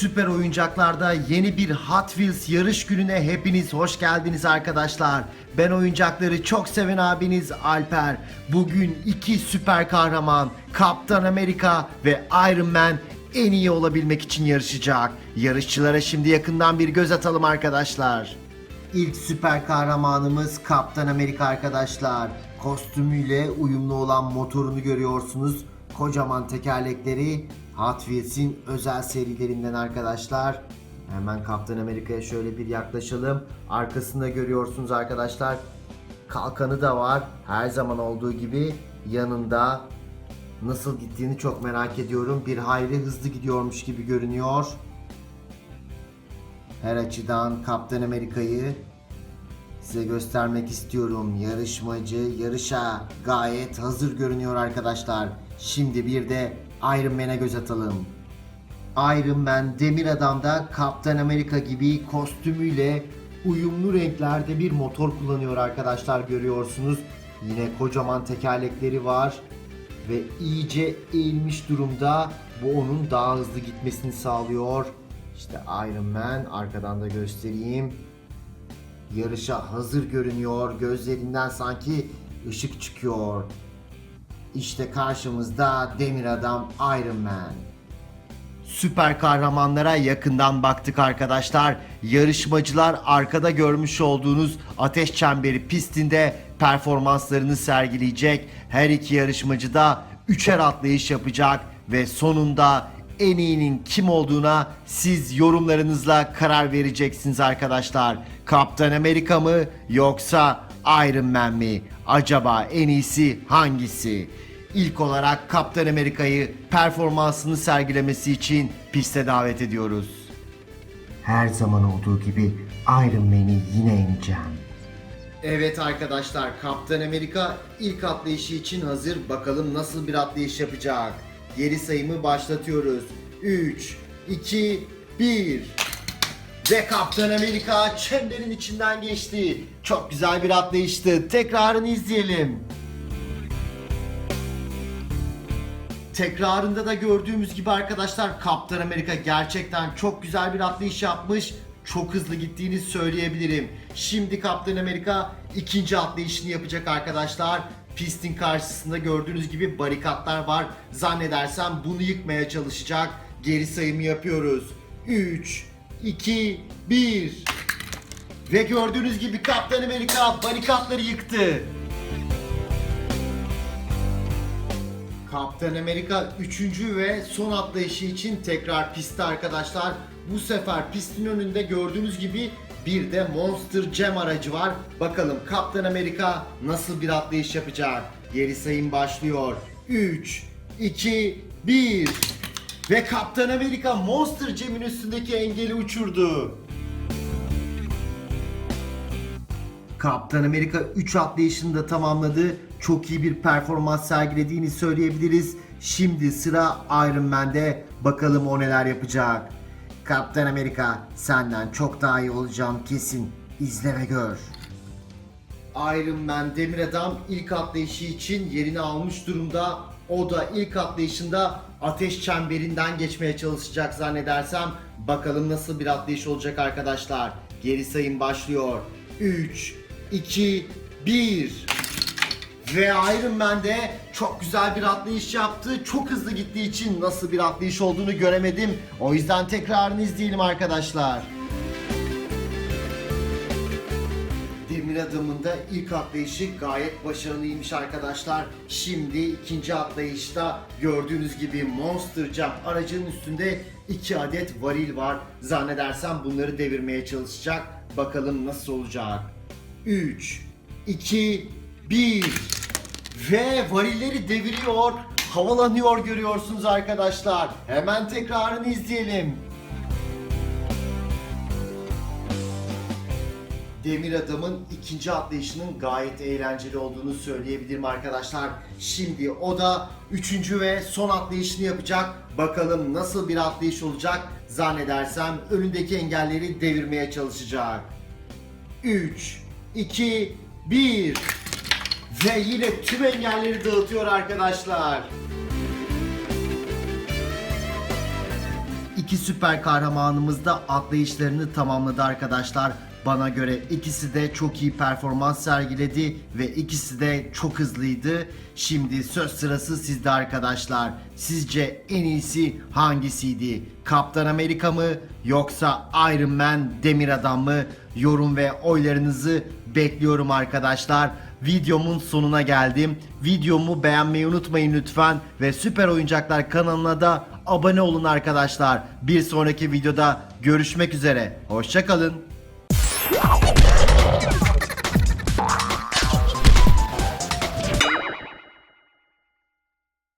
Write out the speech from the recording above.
Süper oyuncaklarda yeni bir Hot Wheels yarış gününe hepiniz hoş geldiniz arkadaşlar. Ben oyuncakları çok seven abiniz Alper. Bugün iki süper kahraman Kaptan Amerika ve Iron Man en iyi olabilmek için yarışacak. Yarışçılara şimdi yakından bir göz atalım arkadaşlar. İlk süper kahramanımız Kaptan Amerika arkadaşlar. Kostümüyle uyumlu olan motorunu görüyorsunuz. Kocaman tekerlekleri Hot Wheels'in özel serilerinden arkadaşlar. Hemen Kaptan Amerika'ya şöyle bir yaklaşalım. Arkasında görüyorsunuz arkadaşlar. Kalkanı da var. Her zaman olduğu gibi yanında nasıl gittiğini çok merak ediyorum. Bir hayli hızlı gidiyormuş gibi görünüyor. Her açıdan Kaptan Amerika'yı size göstermek istiyorum. Yarışmacı yarışa gayet hazır görünüyor arkadaşlar. Şimdi bir de Iron Man'e göz atalım. Iron Man Demir Adam'da Kaptan Amerika gibi kostümüyle uyumlu renklerde bir motor kullanıyor arkadaşlar görüyorsunuz. Yine kocaman tekerlekleri var ve iyice eğilmiş durumda. Bu onun daha hızlı gitmesini sağlıyor. İşte Iron Man arkadan da göstereyim. Yarışa hazır görünüyor. Gözlerinden sanki ışık çıkıyor. İşte karşımızda Demir Adam Iron Man. Süper kahramanlara yakından baktık arkadaşlar. Yarışmacılar arkada görmüş olduğunuz ateş çemberi pistinde performanslarını sergileyecek. Her iki yarışmacı da üçer atlayış yapacak ve sonunda en iyinin kim olduğuna siz yorumlarınızla karar vereceksiniz arkadaşlar. Kaptan Amerika mı yoksa Iron Man mi? Acaba en iyisi hangisi? İlk olarak Kaptan Amerika'yı performansını sergilemesi için piste davet ediyoruz. Her zaman olduğu gibi Iron Man'i yine yeneceğim. Evet arkadaşlar Kaptan Amerika ilk atlayışı için hazır. Bakalım nasıl bir atlayış yapacak. Geri sayımı başlatıyoruz. 3, 2, 1. Ve Kaptan Amerika çemberin içinden geçti. Çok güzel bir atlayıştı. Tekrarını izleyelim. Tekrarında da gördüğümüz gibi arkadaşlar Kaptan Amerika gerçekten çok güzel bir atlayış yapmış. Çok hızlı gittiğini söyleyebilirim. Şimdi Kaptan Amerika ikinci atlayışını yapacak arkadaşlar. Pistin karşısında gördüğünüz gibi barikatlar var. Zannedersem bunu yıkmaya çalışacak. Geri sayımı yapıyoruz. 3, 2, 1. Ve gördüğünüz gibi Kaptan Amerika barikatları yıktı. Kaptan Amerika 3. ve son atlayışı için tekrar pistte arkadaşlar. Bu sefer pistin önünde gördüğünüz gibi bir de Monster Jam aracı var. Bakalım Kaptan Amerika nasıl bir atlayış yapacak? Geri sayım başlıyor. 3, 2, 1. Ve Kaptan Amerika Monster Jam'in üstündeki engeli uçurdu. Kaptan Amerika 3 atlayışını da tamamladı. Çok iyi bir performans sergilediğini söyleyebiliriz. Şimdi sıra Iron Man'de. Bakalım o neler yapacak. Kaptan Amerika senden çok daha iyi olacağım kesin. İzle ve gör. Iron Man Demir Adam ilk atlayışı için yerini almış durumda. O da ilk atlayışında ateş çemberinden geçmeye çalışacak zannedersem. Bakalım nasıl bir atlayış olacak arkadaşlar. Geri sayım başlıyor. 3, 2, 1. Ve Iron Man de çok güzel bir atlayış yaptı. Çok hızlı gittiği için nasıl bir atlayış olduğunu göremedim. O yüzden tekrarını izleyelim arkadaşlar. Demir Adam'ın da ilk atlayışı gayet başarılıymış arkadaşlar. Şimdi ikinci atlayışta gördüğünüz gibi Monster Jump aracının üstünde iki adet varil var. Zannedersem bunları devirmeye çalışacak. Bakalım nasıl olacak. 3, 2, 1 ve varilleri deviriyor. Havalanıyor görüyorsunuz arkadaşlar. Hemen tekrarını izleyelim. Demir Adam'ın ikinci atlayışının gayet eğlenceli olduğunu söyleyebilirim arkadaşlar. Şimdi o da üçüncü ve son atlayışını yapacak. Bakalım nasıl bir atlayış olacak. Zannedersem önündeki engelleri devirmeye çalışacak. 3, 2, 1 ve yine tüm engelleri dağıtıyor arkadaşlar. iki süper kahramanımız da atlayışlarını tamamladı arkadaşlar. Bana göre ikisi de çok iyi performans sergiledi ve ikisi de çok hızlıydı. Şimdi söz sırası sizde arkadaşlar. Sizce en iyisi hangisiydi? Kaptan Amerika mı yoksa Iron Man Demir Adam mı? Yorum ve oylarınızı bekliyorum arkadaşlar. Videomun sonuna geldim. Videomu beğenmeyi unutmayın lütfen ve Süper Oyuncaklar kanalına da abone olun arkadaşlar. Bir sonraki videoda görüşmek üzere. Hoşçakalın. Wow.